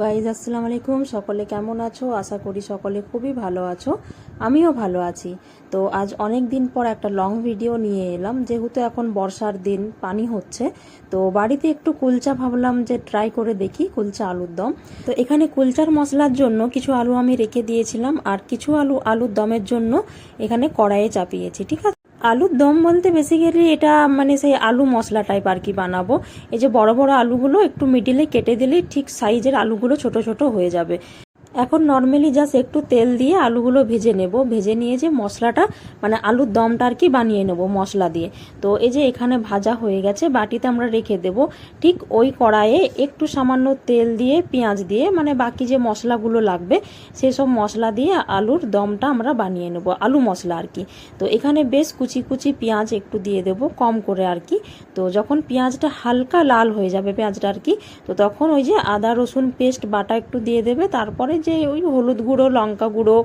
Guys আসসালামু আলাইকুম। সকলে কেমন আছো? আশা করি সকলে খুবই ভালো আছো। আমিও ভালো আছি। তো আজ অনেক দিন পর একটা লং ভিডিও নিয়ে এলাম। যেহেতু এখন বর্ষার দিন, পানি হচ্ছে। তো বাড়িতে একটু কুলচা ভাবলাম যে ট্রাই করে দেখি, কুলচা আলুর দম। তো এখানে কুলচার মশলার জন্য কিছু আলু আমি রেখে দিয়েছিলাম। আর কিছু আলু, আলুর দমের জন্য এখানে কড়াইয়ে চাপিয়েছি, ঠিক আছে? আলুর দম বলতে বেসিক্যালি এটা মানে সেই আলু মশলা টাইপ আর কি বানাবো। এই যে বড় বড় আলুগুলো একটু মিডিলে কেটে দিলেই ঠিক সাইজের আলুগুলো ছোট ছোট হয়ে যাবে। এখন নর্মালি জাস্ট একটু তেল দিয়ে আলুগুলো ভেজে নেব। ভেজে নিয়ে যে মশলাটা মানে আলুর দমটা আর কি বানিয়ে নেব মশলা দিয়ে। তো এই যে এখানে ভাজা হয়ে গেছে, বাটিতে আমরা রেখে দেব। ঠিক ওই কড়াইয়ে একটু সামান্য তেল দিয়ে, পেঁয়াজ দিয়ে মানে বাকি যে মশলাগুলো লাগবে, সেসব মশলা দিয়ে আলুর দমটা আমরা বানিয়ে নেব, আলু মশলা আর কি। তো এখানে বেশ কুচি কুচি পেঁয়াজ একটু দিয়ে দেব, কম করে আর কি। তো যখন পেঁয়াজটা হালকা লাল হয়ে যাবে, পেঁয়াজটা আর কি, তো তখন ওই যে আদা, রসুন, পেস্ট, বাটা একটু দিয়ে দেবে। তারপরে যে ওই হলুদ গুঁড়ো, লঙ্কা গুঁড়ো,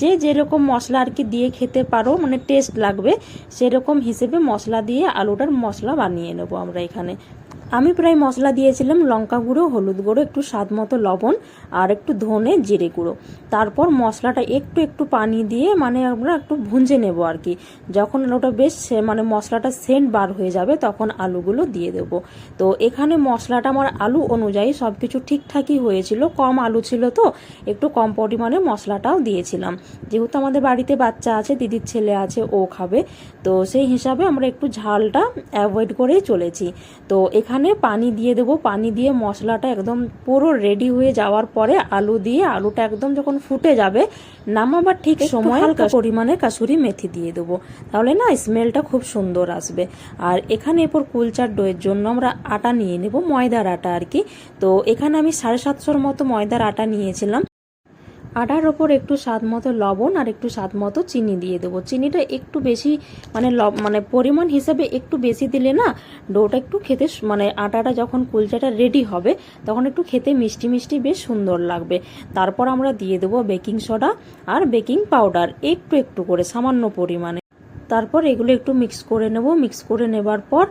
যে যেরকম মশলা আর কি দিয়ে খেতে পারো মানে টেস্ট লাগবে, সেরকম হিসেবে মশলা দিয়ে আলুটার মশলা বানিয়ে নেব আমরা এখানে। আমি প্রায় মশলা দিয়েছিলাম লঙ্কা গুঁড়ো, হলুদ গুঁড়ো, একটু স্বাদ মতো লবণ আর একটু ধনে জিরে গুঁড়ো। তারপর মশলাটা একটু একটু পানি দিয়ে মানে আমরা একটু ভুঞ্জে নেব আর কি। যখন ওটা বেশ মানে মশলাটা সেন্ট বার হয়ে যাবে তখন আলুগুলো দিয়ে দেব। তো এখানে মশলাটা আমার আলু অনুযায়ী সব কিছু ঠিকঠাকই হয়েছিল। কম আলু ছিল তো, একটু কম পরিমাণে মশলাটাও দিয়েছিলাম। যেহেতু আমাদের বাড়িতে বাচ্চা আছে, দিদির ছেলে আছে, ও খাবে। তো সেই হিসাবে আমরা একটু ঝালটা অ্যাভয়েড করেই চলেছি। তো এখানে পানি দিয়ে দেবো। পানি দিয়ে মশলাটা একদম পুরো রেডি হয়ে যাওয়ার পরে আলু দিয়ে আলুটা একদম যখন ফুটে যাবে নামাবার ঠিক সময় হালকা পরিমাণে কাসুরি মেথি দিয়ে দেবো। তাহলে না স্মেলটা খুব সুন্দর আসবে। আর এখানে এরপর কুলচার ডোয়ের জন্য আমরা আটা নিয়ে নেব ময়দার আটা আর কি। তো এখানে আমি সাড়ে সাতশোর মতো ময়দার আটা নিয়েছিলাম। আটার ওপর একটু স্বাদ মতো লবণ আর একটু স্বাদ মতো চিনি দিয়ে দেবো। চিনিটা একটু বেশি মানে মানে পরিমাণ হিসাবে একটু বেশি দিলে না ডোটা একটু খেতে মানে আটাটা যখন কুলচাটা রেডি হবে, তখন একটু খেতে মিষ্টি মিষ্টি বেশ সুন্দর লাগবে। তারপর আমরা দিয়ে দেবো বেকিং সোডা আর বেকিং পাউডার, একটু একটু করে, সামান্য পরিমাণে। তারপর এগুলো একটু মিক্স করে নেব। মিক্স করে নেবার পর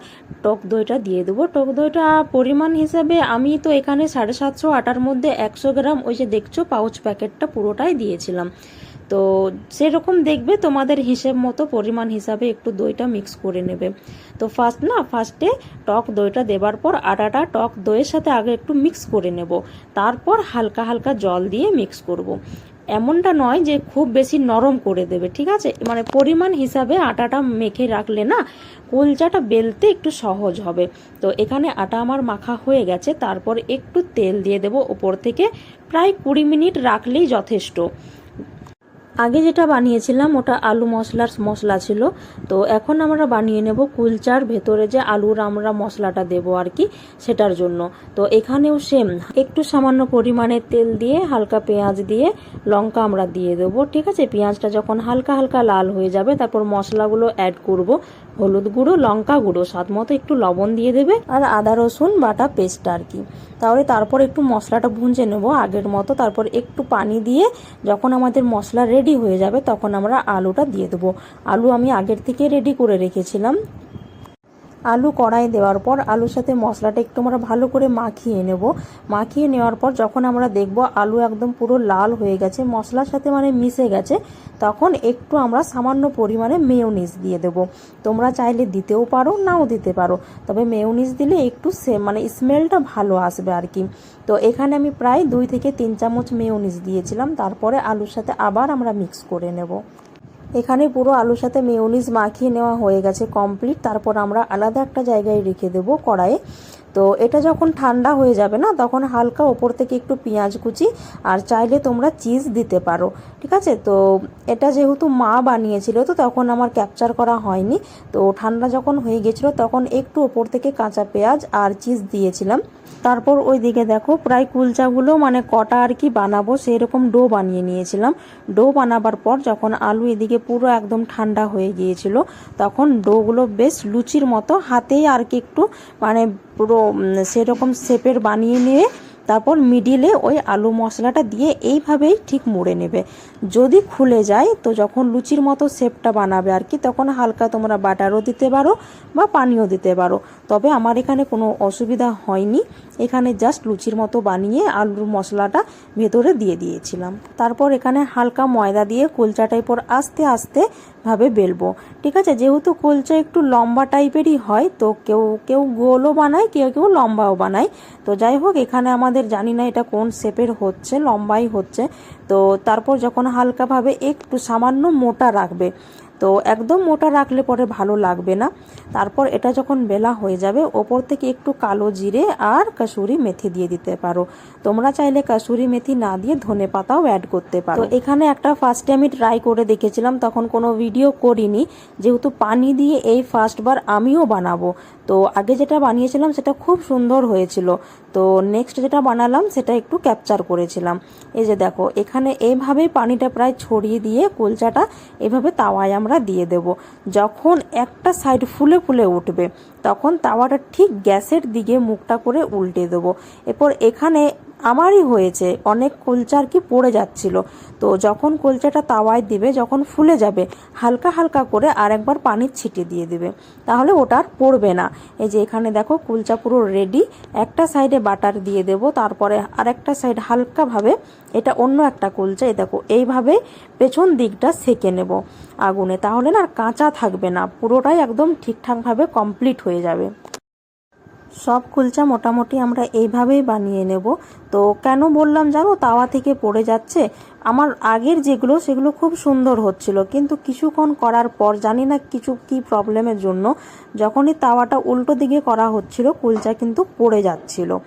টক দইটা দিয়ে দেবো। টক দইটা পরিমাণ হিসাবে আমি তো এখানে সাড়ে সাতশো আটার মধ্যে একশো গ্রাম ওই যে দেখছ পাউচ প্যাকেটটা পুরোটাই দিয়েছিলাম। তো সেরকম দেখবে তোমাদের হিসেব মতো পরিমাণ হিসাবে একটু দইটা মিক্স করে নেবে। তো ফার্স্ট না ফার্স্টে টক দইটা দেবার পর আটাটা টক দইয়ের সাথে আগে একটু মিক্স করে নেব। তারপর হালকা হালকা জল দিয়ে মিক্স করব। এমনটা নয় যে খুব বেশি নরম করে দেবে, ঠিক আছে? মানে পরিমাণ হিসাবে আটাটা মেখে রাখলে না, কুলচাটা বেলতে একটু সহজ হবে। তো এখানে আটা আমার মাখা হয়ে গেছে, তারপর একটু তেল দিয়ে দেব, ওপর থেকে প্রায় কুড়ি মিনিট রাখলেই যথেষ্ট। আগে যেটা বানিয়েছিলাম, ওটা আলু মশলার মশলা ছিল। তো এখন আমরা বানিয়ে নেব কুলচার, ভেতরে যে আলুর আমরা মশলাটা দেব আর কি, সেটার জন্য। তো এখানেও সেম একটু সামান্য পরিমাণে তেল দিয়ে, হালকা পেঁয়াজ দিয়ে, লঙ্কা আমরা দিয়ে দেবো, ঠিক আছে? পেঁয়াজটা যখন হালকা হালকা লাল হয়ে যাবে, তারপর মশলাগুলো অ্যাড করব, হলুদ গুঁড়ো, লঙ্কা গুঁড়ো, স্বাদ মতো একটু লবণ দিয়ে দেবে, আর আদা, রসুন, বাটা, পেস্ট আর কি। তাহলে তারপর একটু মশলাটা ভুঁজে নেব আগের মতো, তারপর একটু পানি দিয়ে, যখন আমাদের মশলা রেডি হয়ে যাবে তখন আমরা আলুটা দিয়ে দেবো। আলু আমি আগের থেকে রেডি করে রেখেছিলাম। আলু কড়াই দেওয়ার পর আলুর সাথে মশলাটা একটু আমরা ভালো করে মাখিয়ে নেব। মাখিয়ে নেওয়ার পর যখন আমরা দেখব আলু একদম পুরো লাল হয়ে গেছে, মশলার সাথে মানে মিশে গেছে, তখন একটু আমরা সামান্য পরিমাণে মেয়োনিজ দিয়ে দেব। তোমরা চাইলে দিতেও পারো, নাও দিতে পারো। তবে মেয়োনিজ দিলে একটু সে মানে স্মেলটা ভালো আসবে আর কি। তো এখানে আমি প্রায় দুই থেকে তিন চামচ মেয়োনিজ দিয়েছিলাম, তারপরে আলুর সাথে আবার আমরা মিক্স করে নেব। এখানে পুরো আলুর সাথে মেয়নিজ মাখিয়ে নেওয়া হয়ে গেছে কমপ্লিট তারপর আমরা আলাদা একটা জায়গায় রেখে দেবো কড়াইয়ে। তো এটা যখন ঠান্ডা হয়ে যাবে না, তখন হালকা ওপর থেকে একটু পেঁয়াজ কুচি আর চাইলে তোমরা চিজ দিতে পারো, ঠিক আছে? তো এটা যেহেতু মা বানিয়েছিল, তো তখন আমার ক্যাপচার করা হয়নি। তো ঠান্ডা যখন হয়ে গেছিল, তখন একটু ওপর থেকে কাঁচা পেঁয়াজ আর চিজ দিয়েছিলাম। তারপর ওই দিকে দেখো, প্রায় কুলচাগুলো মানে কটা আর কি বানাবো সেই রকম ডো বানিয়ে নিয়েছিলাম। ডো বানাবার পর যখন আলু এদিকে পুরো একদম ঠান্ডা হয়ে গিয়েছিল, তখন ডোগুলো বেশ লুচির মতো হাতেই আর কি একটু মানে পুরো সেরকম শেপের বানিয়ে নিয়ে তারপর মিডিলে ওই আলু মশলাটা দিয়ে এইভাবেই ঠিক মুড়ে নেবে। যদি খুলে যায়, তো যখন লুচির মতো শেপটা বানাবে আর কি, তখন হালকা তোমরা বাটারও দিতে পারো বা পানিও দিতে পারো। তবে আমার এখানে কোনো অসুবিধা হয়নি। এখানে জাস্ট লুচির মতো বানিয়ে আলুর মশলাটা ভেতরে দিয়ে দিয়েছিলাম। তারপর এখানে হালকা ময়দা দিয়ে কুলচা টাইপর আস্তে আস্তে ভাবে বেলবো। ঠিক আছে, যেহেতু কুলচা একটু লম্বা টাইপেরই হয়, তো কেউ কেউ গোলও বানায়, কেউ কেউ লম্বাও বানায়। তো যাই হোক, এখানে আমাদের জানি না এটা কোন শেপের হচ্ছে, লম্বাই হচ্ছে। তো তারপর যখন হালকাভাবে একটু সামান্য মোটা রাখবে তো একদম মোটা রাখলে পরে ভালো লাগবে না। তারপর এটা যখন বেলা হয়ে যাবে, ওপর থেকে একটু কালো জিরে আর কাসুরি মেথি দিয়ে দিতে পারো। তোমরা চাইলে কাসুরি মেথি না দিয়ে ধনে পাতাও অ্যাড করতে পারো। এখানে একটা ফার্স্টে আমি ট্রাই করে দেখেছিলাম, তখন কোনো ভিডিও করিনি। যেহেতু পানি দিয়ে এই ফার্স্টবার আমিও বানাবো। তো আগে যেটা বানিয়েছিলাম সেটা খুব সুন্দর হয়েছিল। তো নেক্সট যেটা বানালাম সেটা একটু ক্যাপচার করেছিলাম। এই যে দেখো, এখানে এইভাবেই পানিটা প্রায় ছড়িয়ে দিয়ে কুলচাটা এভাবে তাওয়ায় আমরা দিয়ে দেব। যখন একটা সাইড ফুলে ফুলে উঠবে, তখন তাওয়াটা ঠিক গ্যাসের দিকে মুখটা করে উল্টে দেবো। এরপর এখানে আমারই হয়েছে। অনেক কুলচা আর কি পড়ে যাচ্ছিল। তো যখন কুলচাটা তাওয়ায় দিবে, যখন ফুলে যাবে, হালকা হালকা করে আরেকবার পানির ছিটিয়ে দিয়ে দিবে। তাহলে ওটা আর পড়বে না। এই যে এখানে দেখো কুলচা পুরো রেডি একটা সাইডে বাটার দিয়ে দেব, তারপরে আরেকটা সাইড হালকাভাবে এটা অন্য একটা কুলচা, এই দেখো, এইভাবে পেছন দিকটা সেকে নেব আগুনে। তাহলে না আর কাঁচা থাকবে না, পুরোটাই একদম ঠিকঠাকভাবে কমপ্লিট হয়ে যাবে। সব কুলচা মোটামুটি আমরা এইভাবেই বানিয়ে নেব। তো কেন বললাম জানো? তাওয়া থেকে পড়ে যাচ্ছে। আমার আগের যেগুলো, সেগুলো খুব সুন্দর হচ্ছিল। কিন্তু কিছুক্ষণ করার পর, জানি না কিছু কি প্রবলেমের জন্য, যখনই তাওয়াটা উল্টো দিকে করা হচ্ছিল, কুলচা কিন্তু পড়ে যাচ্ছিল।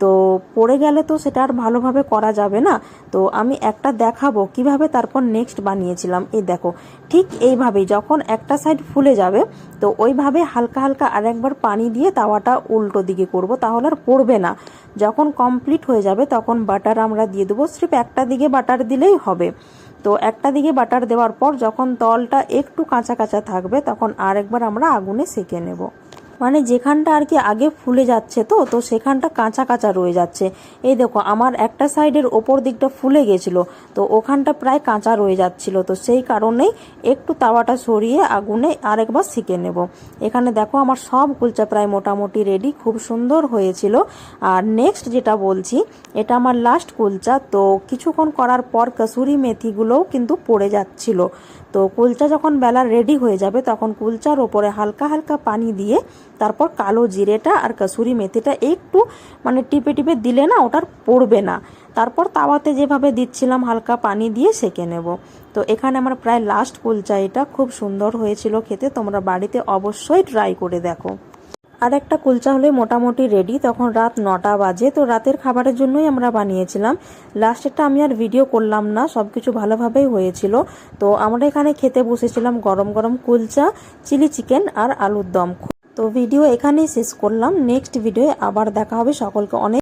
তো পড়ে গেলে তো সেটা আর ভালোভাবে করা যাবে না। তো আমি একটা দেখাবো কীভাবে তারপর নেক্সট বানিয়েছিলাম। এই দেখো, ঠিক এইভাবেই যখন একটা সাইড ফুলে যাবে, তো ওইভাবে হালকা হালকা আরেকবার পানি দিয়ে তাওয়াটা উল্টো দিকে করব, তাহলে আর পড়বে না। যখন কমপ্লিট হয়ে যাবে, তখন বাটার আমরা দিয়ে দেবো। স্রেফ একটা দিকে বাটার দিলেই হবে। তো একটা দিকে বাটার দেওয়ার পর যখন তলটা একটু কাঁচা কাঁচা থাকবে, তখন আরেকবার আমরা আগুনে সেকে নেব। মানে যেখানটা আর কি আগে ফুলে যাচ্ছে তো তো সেখানটা কাঁচা কাঁচা রয়ে যাচ্ছে। এই দেখো, আমার একটা সাইডের ওপর দিকটা ফুলে গেছিল, তো ওখানটা প্রায় কাঁচা রয়ে যাচ্ছিল, তো সেই কারণেই একটু তাওয়াটা সরিয়ে আগুনে আরেকবার শিখে নেব। এখানে দেখো, আমার সব কুলচা প্রায় মোটামুটি রেডি খুব সুন্দর হয়েছিল। আর নেক্সট যেটা বলছি, এটা আমার লাস্ট কুলচা, তো কিছুক্ষণ করার পর কসুরি মেথিগুলোও কিন্তু পড়ে যাচ্ছিল। তো কুলচা যখন বেলা রেডি হয়ে যাবে, তখন কুলচার ওপরে হালকা হালকা পানি দিয়ে তারপর কালো জিরেটা আর কাসুরি মেথিটা একটু মানে টিপে টিপে দিলে না ওটার পড়বে না। তারপর তাওয়াতে যেভাবে দিচ্ছিলাম হালকা পানি দিয়ে সেকে নেব। তো এখানে আমার প্রায় লাস্ট কুলচা এটা। খুব সুন্দর হয়েছিল খেতে। তোমরা বাড়িতে অবশ্যই ট্রাই করে দেখো। আর একটা কুলচা হলে মোটামুটি রেডি তখন রাত নটা বাজে। তো রাতের খাবারের জন্যই আমরা বানিয়েছিলাম। লাস্টেরটা আমি আর ভিডিও করলাম না সব কিছু ভালোভাবেই হয়েছিল। তো আমরা এখানে খেতে বসেছিলাম গরম গরম কুলচা, চিলি চিকেন আর আলুর দম। তো ভিডিও এখানেই শেষ করলাম। নেক্সট ভিডিওয়ে আবার দেখা হবে। সকলকে অনেক